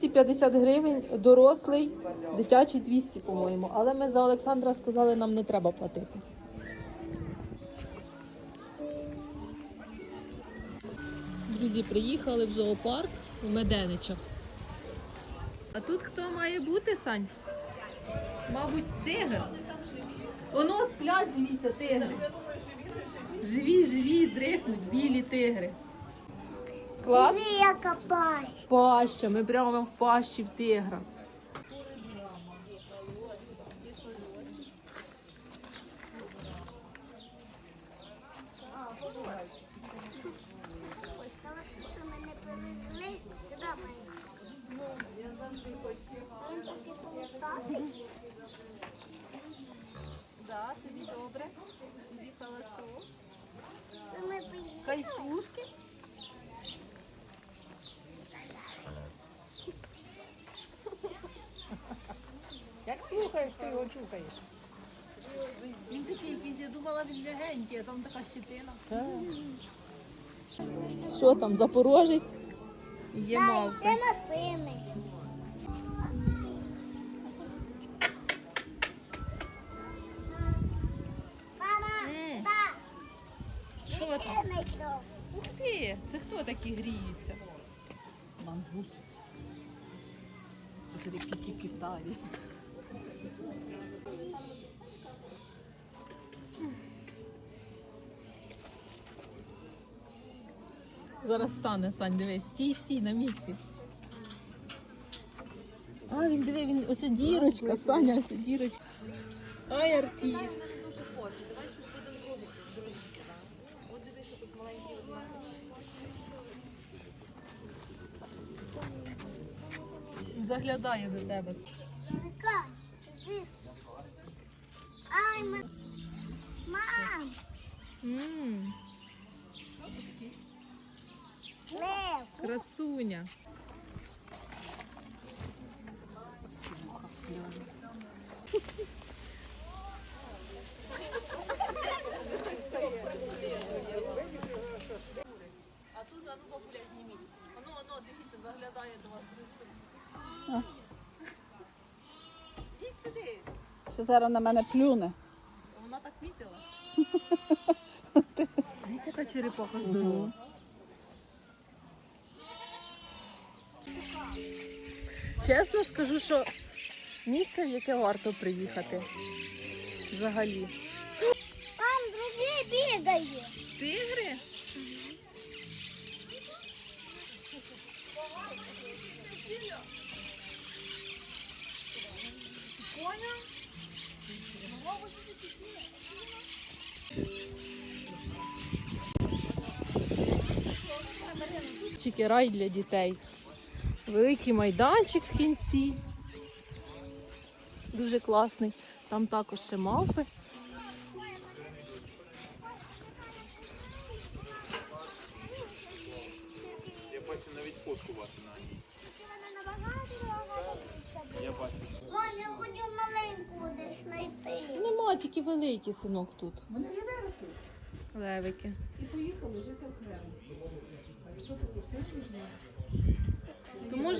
250 гривень, дорослий, дитячий 200, по-моєму. Але ми за Олександра сказали, нам не треба платити. Друзі, приїхали в зоопарк у Меденичах. А тут хто має бути, Сань? Мабуть, тигр. Воно сплять, дивіться, тигри. Живі, живі, дрихнуть, білі тигри. Клас. Диви, яка пасть. Паща, ми прямо в пащі в тигра. Да, тобі добре. Тобі поїхали. Кайфушки. Як слухаєш, ти його чухаєш. Він такий якийсь, я думала, він легенький, а там така щетина. Що там, запорожець? Є Дай, мавка. це масини. Мама, так, Що там? Ух ти, це хто такі гріються? Мангус. З ріки Китаю. Зараз стане, Сань, дивись. Стій, стій на місці. А, він диви, він ось дірочка, Саня, ось дірочка. Ай, артист. Заглядає до тебе. Ай, ма- мам, М, лев. красуня. А тут, а ну бабуля, зніміть. Ану, ану, дивіться, заглядає до вас Ристо. Йдіть Ще зараз на мене плюне. Вона так мітилась. Дивіться, яка черепаха здорова. Чесно скажу, що місце, в яке варто приїхати. Взагалі. Мам, другий бігає. Тигри? Чики рай для дітей. Великий майданчик в кінці. Дуже класний. Там також ще мавпи. Я бачу навіть фотку вашу на ній. Вона набагато дорога. Я бачу. Мам, я хочу маленьку десь тільки великий синок тут. Вони вже виросли Левики. і поїхали жити окремо. А хто тут усе То може